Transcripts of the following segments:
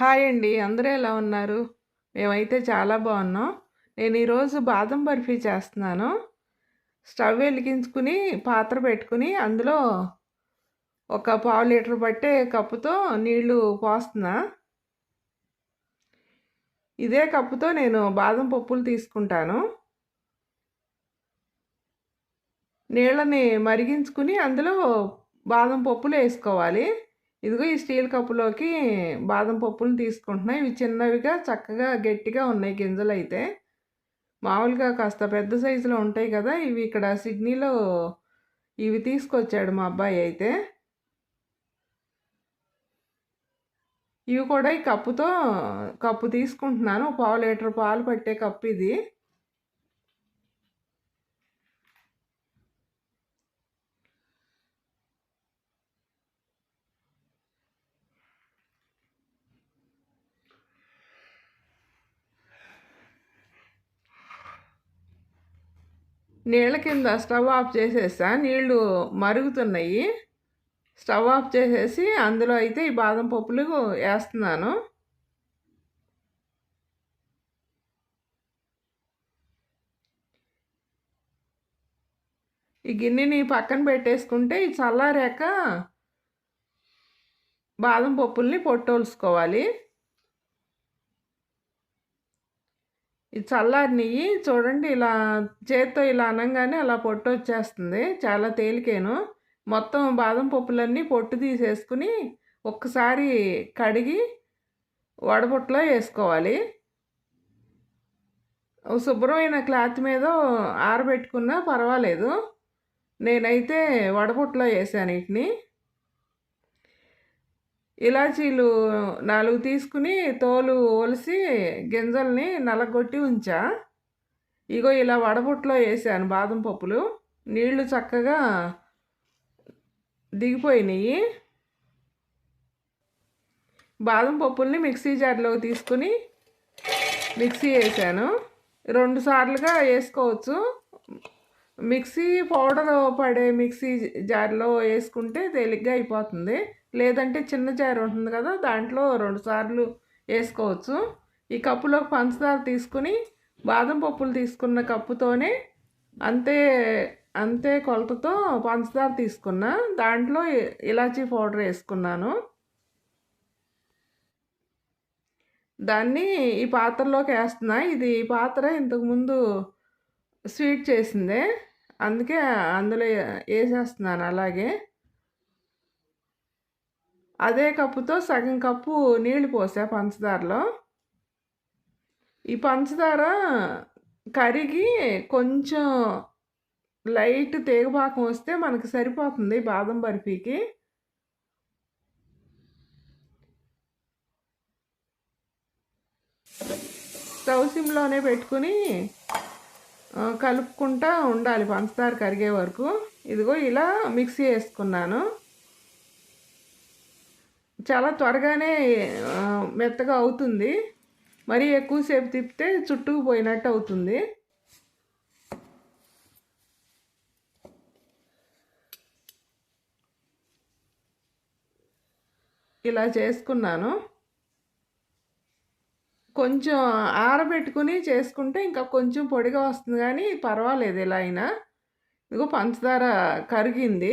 Hi అండి అందరూ ఎలా ఉన్నారు? మేమైతే చాలా బాగున్నాం. నేను ఈరోజు బాదం బర్ఫీ చేస్తున్నాను. స్టవ్ వెలిగించుకుని పాత్ర పెట్టుకుని అందులో ఒక పావు లీటర్ పట్టే కప్పుతో నీళ్ళు పోస్తున్నా. ఇదే కప్పుతో నేను బాదం పప్పులు తీసుకుంటాను. నీళ్ళని మరిగించుకుని అందులో బాదం పప్పులు వేసుకోవాలి. ఇదిగో ఈ స్టీల్ కప్పులోకి బాదం పప్పులు తీసుకుంటున్నాయి ఇవి చిన్నవిగా చక్కగా గట్టిగా ఉన్నాయి గింజలు అయితే మామూలుగా కాస్త పెద్ద సైజులో ఉంటాయి కదా ఇవి ఇక్కడ సిడ్నీలో ఇవి తీసుకొచ్చాడు మా అబ్బాయి అయితే. ఇవి కూడా ఈ కప్పుతో కప్పు తీసుకుంటున్నాను. పావు లీటర్ పాలు పట్టే కప్పు ఇది. నీళ్ళ కింద స్టవ్ ఆఫ్ చేసేసా నీళ్ళు మరుగుతున్నాయి. స్టవ్ ఆఫ్ చేసేసి అందులో అయితే ఈ బాదం పప్పులు వేస్తున్నాను. ఈ గిన్నెని పక్కన పెట్టేసుకుంటే ఈ చల్లారాక బాదం పప్పుల్ని పొట్టోల్చుకోవాలి ఈ చల్లారి నెయ్యి చూడండి ఇలా చేత్తో ఇలా అనగానే అలా పొట్టు వచ్చేస్తుంది. చాలా తేలికేను. మొత్తం బాదం పప్పులన్నీ పొట్టు తీసేసుకుని ఒక్కసారి కడిగి వడపొట్టులో వేసుకోవాలి. శుభ్రమైన క్లాత్ మీద ఆరబెట్టుకున్నా పర్వాలేదు. నేనైతే వడపొట్టులో వేసాను వీటిని. ఇలాచీలు నాలుగు తీసుకుని తోలు ఒలిసి గింజల్ని నలగొట్టి ఉంచా. ఇగో ఇలా వడబుట్లో వేసాను బాదం పప్పులు. నీళ్ళు చక్కగా దిగిపోయినాయి. బాదం పప్పుల్ని మిక్సీ జార్లో తీసుకుని మిక్సీ వేసాను. రెండు సార్లుగా వేసుకోవచ్చు. మిక్సీ పౌడర్ పడే మిక్సీ జార్లో వేసుకుంటే తేలిగ్గా అయిపోతుంది. లేదంటే చిన్న జార్ ఉంటుంది కదా దాంట్లో రెండు సార్లు వేసుకోవచ్చు. ఈ కప్పులో పంచదార తీసుకుని బాదం పప్పులు తీసుకున్న కప్పుతోనే అంతే అంతే కొలతతో పంచదార తీసుకున్నా దాంట్లో ఇలాచీ పౌడర్ వేసుకున్నాను. దాన్ని ఈ పాత్రలోకి వేస్తున్నా. ఇది పాత్ర ఇంతకుముందు స్వీట్ చేసిందే. అందుకే అందులో వేసేస్తున్నాను అలాగే అదే కప్పుతో సగం కప్పు నీళ్ళు పోసా పంచదారలో. ఈ పంచదార కరిగి కొంచెం లైట్ తేగపాకం వస్తే మనకు సరిపోతుంది బాదం బర్ఫీకి. స్టవ్ సిమ్లోనే పెట్టుకుని కలుపుకుంటా ఉండాలి పంచదార కరిగే వరకు. ఇదిగో ఇలా మిక్సీ వేసుకున్నాను. చాలా త్వరగానే మెత్తగా అవుతుంది. మరీ ఎక్కువసేపు తిప్పితే చుట్టుకుపోయినట్టు అవుతుంది. ఇలా చేసుకున్నాను. కొంచెం ఆరబెట్టుకుని చేసుకుంటే ఇంకా కొంచెం పొడిగా వస్తుంది కానీ పర్వాలేదు ఇలా అయినా. ఇదిగో పంచదార కరిగింది.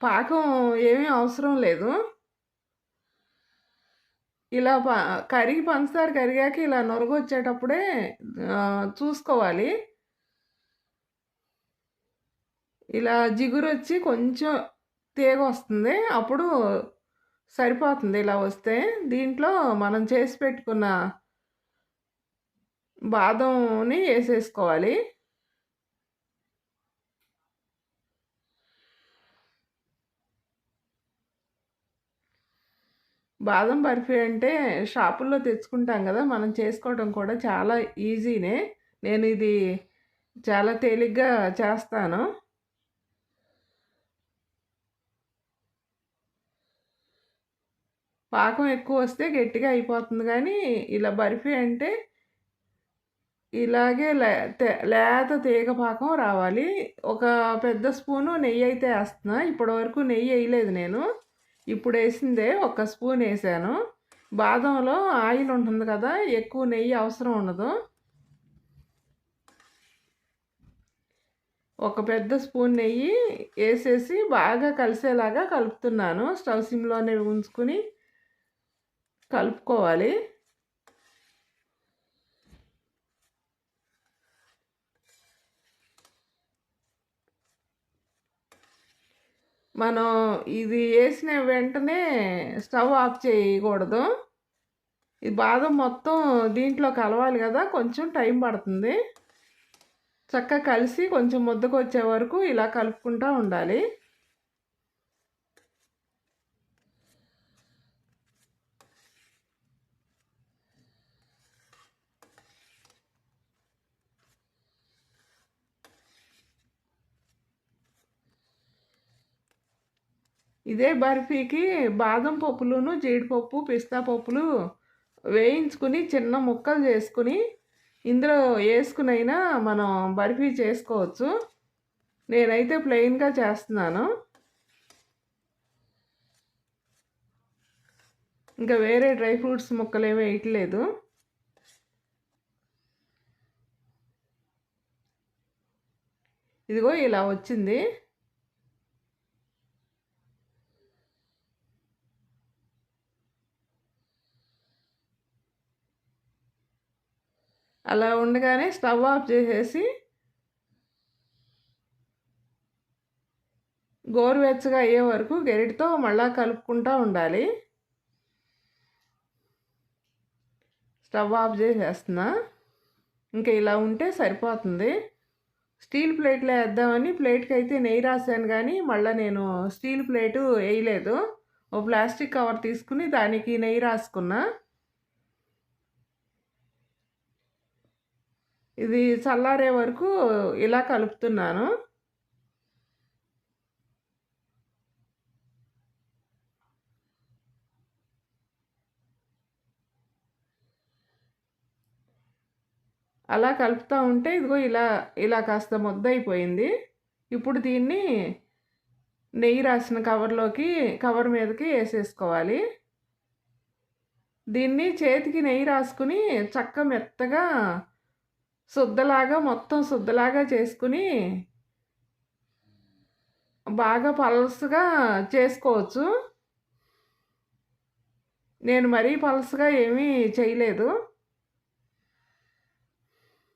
పాకం ఏమీ అవసరం లేదు. ఇలా ప కరిగి పంచదార కరిగాక ఇలా నొరగొచ్చేటప్పుడే చూసుకోవాలి. ఇలా జిగురు వచ్చి కొంచెం తీగ వస్తుంది. అప్పుడు సరిపోతుంది ఇలా వస్తే. దీంట్లో మనం చేసి పెట్టుకున్న బాదంని వేసేసుకోవాలి. బాదం బర్ఫీ అంటే షాపుల్లో తెచ్చుకుంటాం కదా మనం చేసుకోవడం కూడా చాలా ఈజీనే. నేను ఇది చాలా తేలిగ్గా చేస్తాను. పాకం ఎక్కువ వస్తే గట్టిగా అయిపోతుంది కానీ ఇలా బర్ఫీ అంటే ఇలాగే లే లేత తీగ పాకం రావాలి. ఒక పెద్ద స్పూను నెయ్యి అయితే వేస్తున్నా. ఇప్పటివరకు నెయ్యి వేయలేదు నేను. ఇప్పుడు వేసిందే ఒక స్పూన్ వేసాను. బాదంలో ఆయిల్ ఉంటుంది కదా ఎక్కువ నెయ్యి అవసరం ఉండదు. ఒక పెద్ద స్పూన్ నెయ్యి వేసేసి బాగా కలిసేలాగా కలుపుతున్నాను. స్టవ్ సిమ్లోనే ఉంచుకుని కలుపుకోవాలి. మనం ఇది వేసిన వెంటనే స్టవ్ ఆఫ్ చేయకూడదు. ఈ బాదం మొత్తం దీంట్లో కలవాలి కదా కొంచెం టైం పడుతుంది. చక్కగా కలిసి కొంచెం ముద్దకు వచ్చే వరకు ఇలా కలుపుకుంటూ ఉండాలి. ఇదే బర్ఫీకి బాదం పప్పులును జీడిపప్పు పిస్తా పప్పులు వేయించుకుని చిన్న ముక్కలు చేసుకుని ఇందులో వేసుకునైనా మనం బర్ఫీ చేసుకోవచ్చు. నేనైతే ప్లెయిన్గా చేస్తున్నాను. ఇంకా వేరే డ్రై ఫ్రూట్స్ ముక్కలు ఏమీ వేయట్లేదు. ఇదిగో ఇలా వచ్చింది. అలా ఉండగానే స్టవ్ ఆఫ్ చేసేసి గోరువెచ్చగా అయ్యే వరకు గెరిటితో మళ్ళా కలుపుకుంటూ ఉండాలి. స్టవ్ ఆఫ్ చేసేస్తున్నా. ఇంకా ఇలా ఉంటే సరిపోతుంది. స్టీల్ ప్లేట్లో వేద్దామని ప్లేట్కి అయితే నెయ్యి రాశాను కానీ మళ్ళీ నేను స్టీల్ ప్లేటు వేయలేదు. ఓ ప్లాస్టిక్ కవర్ తీసుకుని దానికి నెయ్యి రాసుకున్నా. ఇది చల్లారే వరకు ఇలా కలుపుతున్నాను. అలా కలుపుతూ ఉంటే ఇదిగో ఇలా ఇలా కాస్త ముద్ద అయిపోయింది ఇప్పుడు దీన్ని నెయ్యి రాసిన కవర్లోకి కవర్ మీదకి వేసేసుకోవాలి. దీన్ని చేతికి నెయ్యి రాసుకుని చక్క మెత్తగా శుద్ధలాగా మొత్తం శుద్ధలాగా చేసుకుని బాగా పలసగా చేసుకోవచ్చు. నేను మరీ పలసగా ఏమీ చేయలేదు.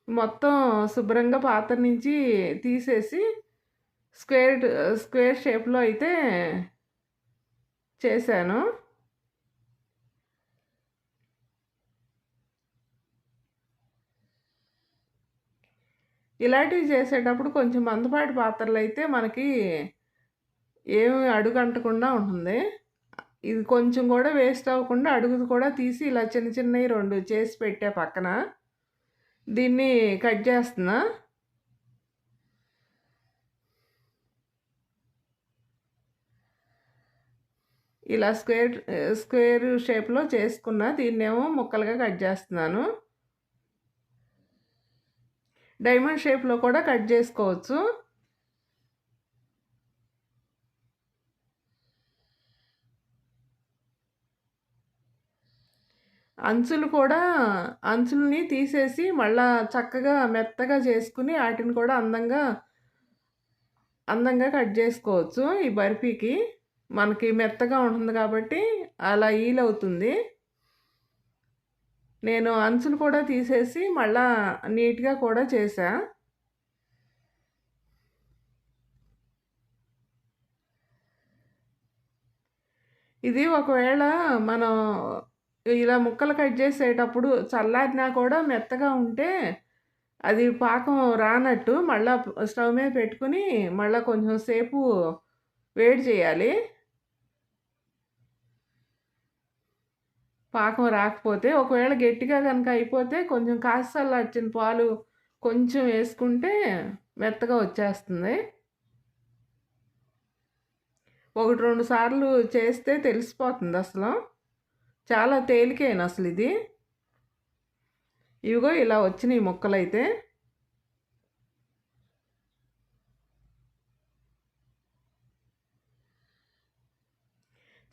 మొత్తం శుభ్రంగా పాత్ర నుంచి తీసేసి స్క్వేర్ స్క్వేర్ షేప్లో అయితే చేశాను. ఇలాంటివి చేసేటప్పుడు కొంచెం మందపాటి పాత్రలు అయితే మనకి ఏమి అడుగు అంటకుండా ఉంటుంది. ఇది కొంచెం కూడా వేస్ట్ అవ్వకుండా అడుగుది కూడా తీసి ఇలా చిన్న చిన్నవి రెండు చేసి పెట్టే పక్కన దీన్ని కట్ చేస్తున్నా. ఇలా స్క్వేర్ స్క్వేర్ షేప్లో చేసుకున్న దీన్నేమో ముక్కలుగా కట్ చేస్తున్నాను. డైమండ్ షేప్లో కూడా కట్ చేసుకోవచ్చు. అంచులు కూడా అంచులని తీసేసి మళ్ళా చక్కగా మెత్తగా చేసుకుని వాటిని కూడా అందంగా అందంగా కట్ చేసుకోవచ్చు ఈ బర్ఫీకి. మనకి మెత్తగా ఉంటుంది కాబట్టి అలా ఈల్ అవుతుంది నేను అంచులు కూడా తీసేసి మళ్ళా నీట్గా కూడా చేసా ఇది ఒకవేళ మనం ఇలా ముక్కలు కట్ చేసేటప్పుడు చల్లారినా కూడా మెత్తగా ఉంటే అది పాకం రానట్టు మళ్ళా స్టవ్ మీద పెట్టుకుని మళ్ళీ కొంచెం సేపు వేడి చేయాలి. పాకం రాకపోతే ఒకవేళ గట్టిగా కనుక అయిపోతే కొంచెం కాసల్లా వచ్చిన పాలు కొంచెం వేసుకుంటే మెత్తగా వచ్చేస్తుంది. ఒకటి రెండు సార్లు చేస్తే తెలిసిపోతుంది అసలు. చాలా తేలికైన అసలు ఇది. ఇవిగో ఇలా వచ్చినాయి ముక్కలైతే.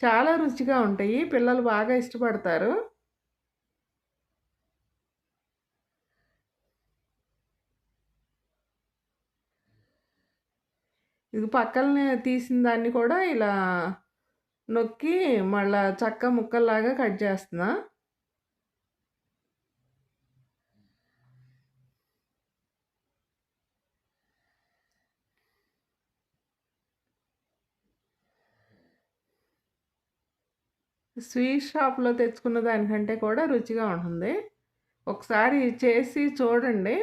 చాలా రుచిగా ఉంటాయి. పిల్లలు బాగా ఇష్టపడతారు. ఇది పక్కలనే తీసిన దాన్ని కూడా ఇలా నొక్కి మళ్ళా చక్క ముక్కల్లాగా కట్ చేస్తున్నా. స్వీట్ షాప్లో తెచ్చుకున్న దానికంటే కూడా రుచిగా ఉంటుంది. ఒకసారి చేసి చూడండి.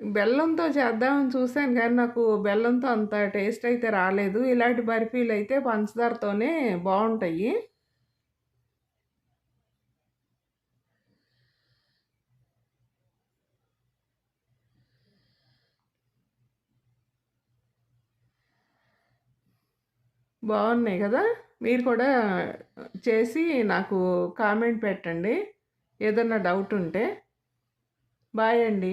బెల్లంతో చేద్దామని చూశాను కానీ నాకు బెల్లంతో అంత టేస్ట్ అయితే రాలేదు. ఇలాంటి బర్ఫీలు అయితే పంచదారతోనే బాగుంటాయి. బాగున్నాయి కదా? మీరు కూడా చేసి నాకు కామెంట్ పెట్టండి. ఏదన్నా డౌట్ ఉంటే. బాయ్ అండి.